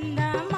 ಚಂದಮ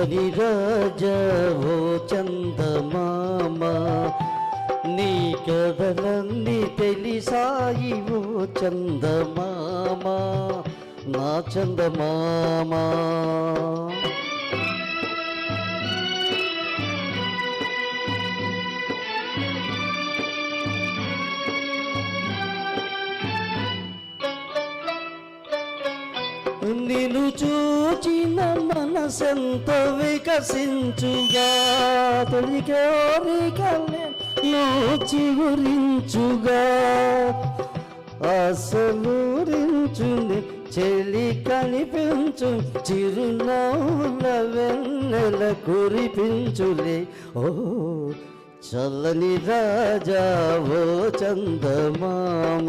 చల్లని రాజా చందమామ నీ కథలన్నీ తెలిసాయి ఓ చందమామ నా చందమామ. నిన్ను చూచిన మనసెంతో వికసించుగా తొలి కోరికలే చిగురించుగా. అసలూరించుని చెలి కనిపించు చిరునవ్వుల వెన్నెల కురిపించులే. ఓ చల్లని రాజావో ఓ చందమామ.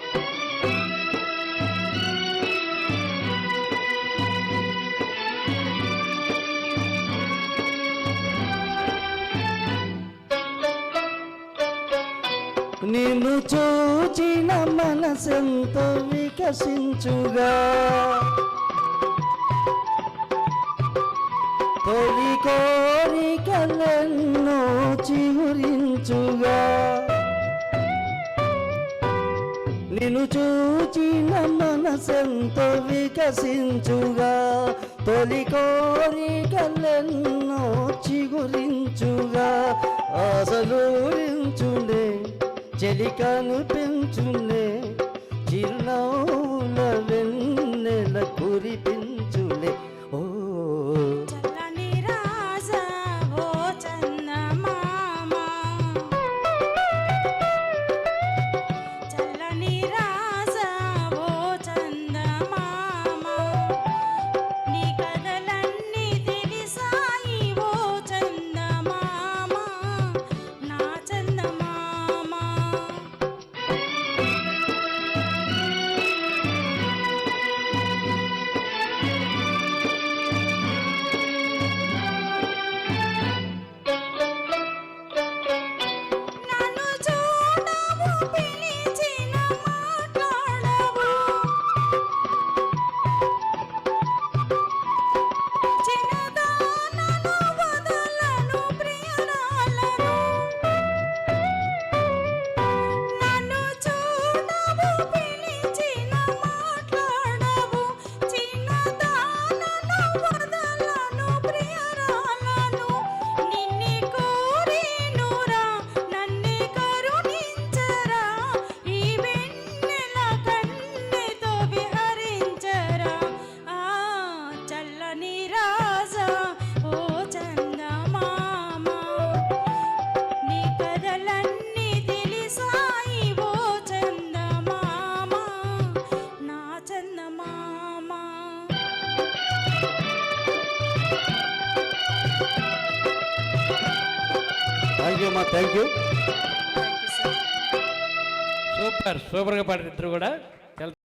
చూచిన మనసెంతో వికసించుగా. తొలి కోరికలెన్నో చిగురించుగా నిన్ను చూచిన మనసెంతో వికసించుగా. తొలి కోరికలెన్నో చిగురించుగా. అసలు చెలి పెంచునే చిరునవ్వుల వెన్నెల కురిపించులే thank you thank you super సూపర్గా పాడారు ఇద్దరు కూడా.